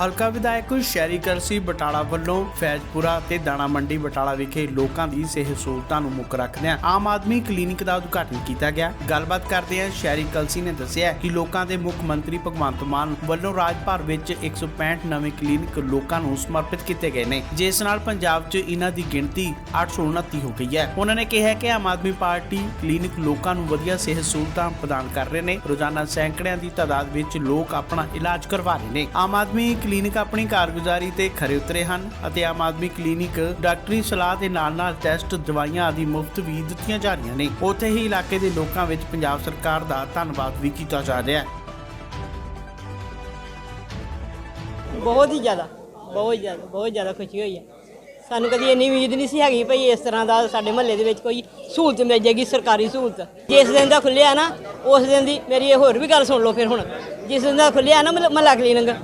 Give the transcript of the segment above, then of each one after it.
ਹਲਕਾ ਵਿਧਾਇਕ ਸ਼ਹਿਰੀ ਕਰਸੀ ਬਟਾਲਾ ਵੱਲੋਂ ਫੈਜ਼ਪੁਰਾ ਤੇ ਦਾਣਾ ਮੰਡੀ ਬਟਾਲਾ ਵਿਖੇ ਲੋਕਾਂ ਦੀ ਸਿਹਤ ਸਹੂਲਤਾਂ ਨੂੰ ਮੁੱਖ ਰੱਖਦਿਆਂ ਆਮ ਆਦਮੀ ਕਲੀਨਿਕ ਦਾ ਉਦਘਾਟਨ ਕੀਤਾ ਗਿਆ। ਗੱਲਬਾਤ ਕਰਦਿਆਂ ਸ਼ਹਿਰੀ ਕਲਸੀ ਨੇ ਦੱਸਿਆ ਕਿ ਲੋਕਾਂ ਦੇ ਮੁੱਖ ਮੰਤਰੀ ਭਗਵੰਤ ਮਾਨ ਵੱਲੋਂ ਰਾਜ ਭਰ ਵਿੱਚ 165 ਨਵੇਂ ਕਲੀਨਿਕ ਲੋਕਾਂ ਨੂੰ ਸਮਰਪਿਤ ਕੀਤੇ ਗਏ ਨੇ। ਜਿਸ ਨਾਲ ਪੰਜਾਬ 'ਚ ਇਹਨਾਂ ਦੀ ਗਿਣਤੀ 829 ਹੋ ਗਈ ਹੈ। ਉਹਨਾਂ ਨੇ ਕਿਹਾ ਕਿ ਆਮ ਆਦਮੀ ਪਾਰਟੀ ਕਲੀਨਿਕ ਲੋਕਾਂ ਨੂੰ ਵਧੀਆ ਸਿਹਤ ਸਹੂਲਤਾਂ ਪ੍ਰਦਾਨ ਕਰ ਰਹੇ ਨੇ। ਰੋਜ਼ਾਨਾ ਸੈਂਕੜਿਆਂ ਦੀ ਤਾਦਾਦ ਵਿੱਚ ਲੋਕ ਆਪਣਾ ਇਲਾਜ ਕਰਵਾ ਰਹੇ ਨੇ। ਆਮ ਆਦਮੀ ਕਲੀਨਿਕ ਆਪਣੀ ਕਾਰਗੁਜ਼ਾਰੀ ਤੇ ਖਰੇ ਉਤਰੇ ਹਨ ਅਤੇ ਆਮ ਆਦਮੀ ਕਲੀਨਿਕ ਡਾਕਟਰੀ ਸਲਾਹ ਦੇ ਨਾਲ-ਨਾਲ ਟੈਸਟ ਦਵਾਈਆਂ ਆਦਿ ਮੁਫਤ ਵੀ ਦਿੱਤੀਆਂ ਜਾ ਰਹੀਆਂ ਨੇ। ਉੱਥੇ ਹੀ ਇਲਾਕੇ ਦੇ ਲੋਕਾਂ ਵਿੱਚ ਪੰਜਾਬ ਸਰਕਾਰ ਦਾ ਧੰਨਵਾਦ ਵੀ ਕੀਤਾ ਜਾ ਰਿਹਾ ਹੈ। ਬਹੁਤ ਹੀ ਜ਼ਿਆਦਾ, ਬਹੁਤ ਜ਼ਿਆਦਾ ਬਹੁਤ ਜ਼ਿਆਦਾ ਖੁਸ਼ੀ ਹੋਈ ਹੈ। ਸਾਨੂੰ ਕਦੀ ਇੰਨੀ ਉਮੀਦ ਨਹੀਂ ਸੀ ਹੈਗੀ ਭਈ ਇਸ ਤਰ੍ਹਾਂ ਦਾ ਸਾਡੇ ਮਹੱਲੇ ਦੇ ਵਿੱਚ ਕੋਈ ਸਹੂਲਤ ਮਿਲ ਜਾਏਗੀ, ਸਰਕਾਰੀ ਸਹੂਲਤ। ਜਿਸ ਦਿਨ ਦਾ ਖੁੱਲਿਆ ਨਾ, ਉਸ ਦਿਨ ਦੀ ਮੇਰੀ ਇਹ ਹੋਰ ਵੀ ਗੱਲ ਸੁਣ ਲਓ ਫਿਰ ਹੁਣ। ਜਿਸ ਦਿਨ ਦਾ ਖੁੱਲਿਆ ਨਾ ਮਹੱਲਾ ਕਲੀਨਿਕ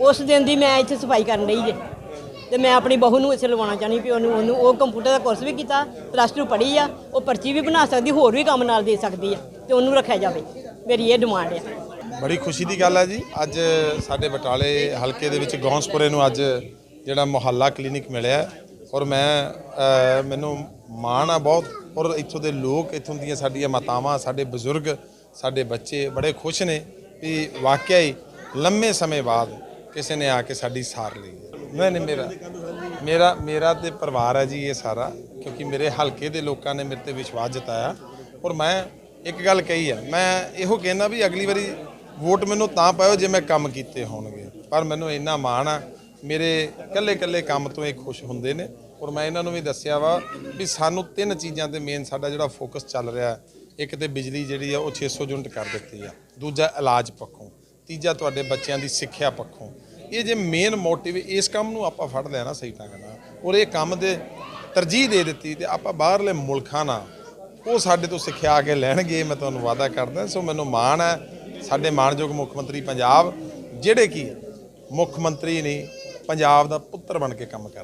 ਉਸ ਦਿਨ ਦੀ ਮੈਂ ਇੱਥੇ ਸਫ਼ਾਈ ਕਰਨ ਲਈ ਜੇ। ਤੇ ਮੈਂ ਆਪਣੀ ਬਹੂ ਨੂੰ ਇੱਥੇ ਲਵਾਉਣਾ ਚਾਹਣੀ ਵੀ ਉਹਨੂੰ ਉਹਨੂੰ ਉਹ ਕੰਪਿਊਟਰ ਦਾ ਕੋਰਸ ਵੀ ਕੀਤਾ ਪਲੱਸ ਟੂ ਪੜ੍ਹੀ ਆ, ਉਹ ਪਰਚੀ ਵੀ ਬਣਾ ਸਕਦੀ, ਹੋਰ ਵੀ ਕੰਮ ਨਾਲ ਦੇ ਸਕਦੀ ਆ, ਤੇ ਉਹਨੂੰ ਰੱਖਿਆ ਜਾਵੇ। ਮੇਰੀ ਇਹ ਡਿਮਾਂਡ ਆ। ਬੜੀ ਖੁਸ਼ੀ ਦੀ ਗੱਲ ਹੈ ਜੀ। ਅੱਜ ਸਾਡੇ ਬਟਾਲੇ ਹਲਕੇ ਦੇ ਵਿੱਚ ਗੌਂਸਪੁਰੇ ਨੂੰ ਅੱਜ ਜਿਹੜਾ ਮੁਹੱਲਾ ਕਲੀਨਿਕ ਮਿਲਿਆ ਔਰ ਮੈਂ ਮੈਨੂੰ ਮਾਣ ਆ ਬਹੁਤ। ਔਰ ਇੱਥੋਂ ਦੇ ਲੋਕ ਇੱਥੋਂ ਦੀਆਂ ਸਾਡੀਆਂ ਮਾਤਾਵਾਂ, ਸਾਡੇ ਬਜ਼ੁਰਗ, ਸਾਡੇ ਬੱਚੇ ਬੜੇ ਖੁਸ਼ ਨੇ ਵੀ ਵਾਕਿਆ ਹੀ ਲੰਮੇ ਸਮੇਂ ਬਾਅਦ ਕਿਸੇ ਨੇ ਆ ਕੇ ਸਾਡੀ ਸਾਰ ਲਈ ਹੈ। ਨਹੀਂ ਨਹੀਂ, ਮੇਰਾ ਮੇਰਾ ਮੇਰਾ ਤੇ ਪਰਿਵਾਰ ਹੈ ਜੀ ਇਹ ਸਾਰਾ, ਕਿਉਂਕਿ ਮੇਰੇ ਹਲਕੇ ਦੇ ਲੋਕਾਂ ਨੇ ਮੇਰੇ ਤੇ ਵਿਸ਼ਵਾਸ ਜਤਾਇਆ। ਔਰ ਮੈਂ ਇੱਕ ਗੱਲ ਕਹੀ ਹੈ, ਮੈਂ ਇਹੋ ਕਹਿਣਾ ਵੀ ਅਗਲੀ ਵਾਰੀ ਵੋਟ ਮੈਨੂੰ ਤਾਂ ਪਾਇਓ ਜੇ ਮੈਂ ਕੰਮ ਕੀਤੇ ਹੋਣਗੇ। ਪਰ ਮੈਨੂੰ ਇੰਨਾ ਮਾਣ ਆ, ਮੇਰੇ ਕੱਲੇ ਕੱਲੇ ਕੰਮ ਤੋਂ ਇਹ ਖੁਸ਼ ਹੁੰਦੇ ਨੇ। ਔਰ ਮੈਂ ਇਹਨਾਂ ਨੂੰ ਵੀ ਦੱਸਿਆ ਵਾ ਵੀ ਸਾਨੂੰ ਤਿੰਨ ਚੀਜ਼ਾਂ ਤੇ ਮੇਨ ਸਾਡਾ ਜਿਹੜਾ ਫੋਕਸ ਚੱਲ ਰਿਹਾ ਇੱਕ ਤੇ ਬਿਜਲੀ ਜਿਹੜੀ ਆ, ਉਹ 600 ਯੂਨਿਟ ਕਰ ਦਿੱਤੀ ਆ। ਦੂਜਾ ਇਲਾਜ ਪੱਖੋਂ। ਤੀਜਾ ਤੁਹਾਡੇ ਬੱਚਿਆਂ ਦੀ ਸਿੱਖਿਆ ਪੱਖੋਂ। ਇਹ ਜੇ ਮੇਨ ਮੋਟਿਵ ਇਸ ਕੰਮ ਨੂੰ ਆਪਾਂ ਫੜ ਲਿਆ ਨਾ ਸਹੀ ਢੰਗ ਨਾਲ ਔਰ ਇਹ ਕੰਮ ਦੇ ਤਰਜੀਹ ਦੇ ਦਿੱਤੀ ਤੇ ਆਪਾਂ ਬਾਹਰਲੇ ਮੁਲਕਾਂ ਨਾਲ ਉਹ ਸਾਡੇ ਤੋਂ ਸਿੱਖਿਆ ਕੇ ਲੈਣਗੇ, ਮੈਂ ਤੁਹਾਨੂੰ ਵਾਅਦਾ ਕਰਦਾ। ਸੋ ਮੈਨੂੰ ਮਾਣ ਹੈ, ਸਾਡੇ ਮਾਣਯੋਗ ਮੁੱਖ ਮੰਤਰੀ ਪੰਜਾਬ, ਜਿਹੜੇ ਕਿ ਮੁੱਖ ਮੰਤਰੀ ਨੇ ਪੰਜਾਬ ਦਾ ਪੁੱਤਰ ਬਣ ਕੇ ਕੰਮ ਕਰ